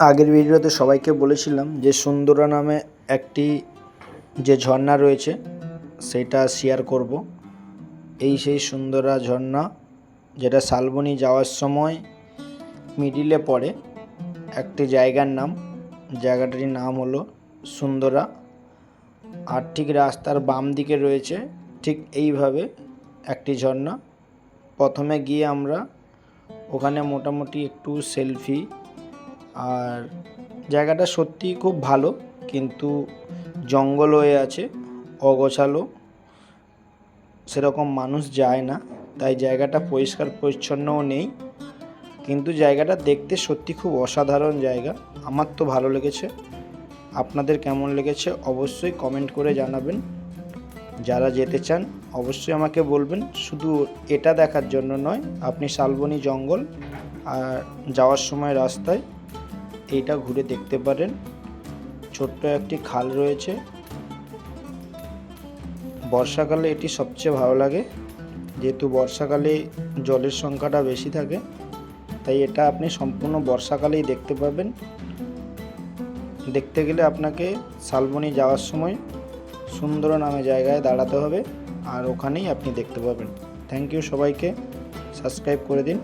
আগের ভিডিওতে সবাইকে বলেছিলাম যে সুন্দরা নামে একটি যে ঝর্ণা রয়েছে, সেটা শেয়ার করব। এই সেই সুন্দরা ঝর্ণা, যেটা শালবনি যাওয়ার সময় মিডিলে পড়ে। একটি জায়গার নাম, জায়গাটির নাম হলো সুন্দরা। আর ঠিক রাস্তার বাম দিকে রয়েছে ঠিক এইভাবে একটি ঝর্ণা। প্রথমে গিয়ে আমরা ওখানে মোটামুটি একটু সেলফি আর জায়গাটা সত্যিই খুব ভালো, কিন্তু জঙ্গল হয়ে আছে, অগোছালো। সেরকম মানুষ যায় না, তাই জায়গাটা পরিষ্কার পরিচ্ছন্নও নেই। কিন্তু জায়গাটা দেখতে সত্যি খুব অসাধারণ জায়গা, আমার তো ভালো লেগেছে। আপনাদের কেমন লেগেছে অবশ্যই কমেন্ট করে জানাবেন। যারা যেতে চান, অবশ্যই আমাকে বলবেন। শুধু এটা দেখার জন্য নয়, আপনি শালবনি জঙ্গল আর যাওয়ার সময় রাস্তায় এইটা ঘুরে দেখতে পারেন। ছোট্ট একটি খাল রয়েছে। বর্ষাকালে এটি সবচেয়ে ভালো লাগে। যেহেতু বর্ষাকালে জলের সংখ্যাটা বেশি থাকে, তাই এটা আপনি সম্পূর্ণ বর্ষাকালেই দেখতে পাবেন। দেখতে গেলে আপনাকে শালবনি যাওয়ার সময় সুন্দর নামে জায়গায় দাঁড়াতে হবে, আর ওখানেই আপনি দেখতে পাবেন। থ্যাংক ইউ সবাইকে। সাবস্ক্রাইব করে দিন।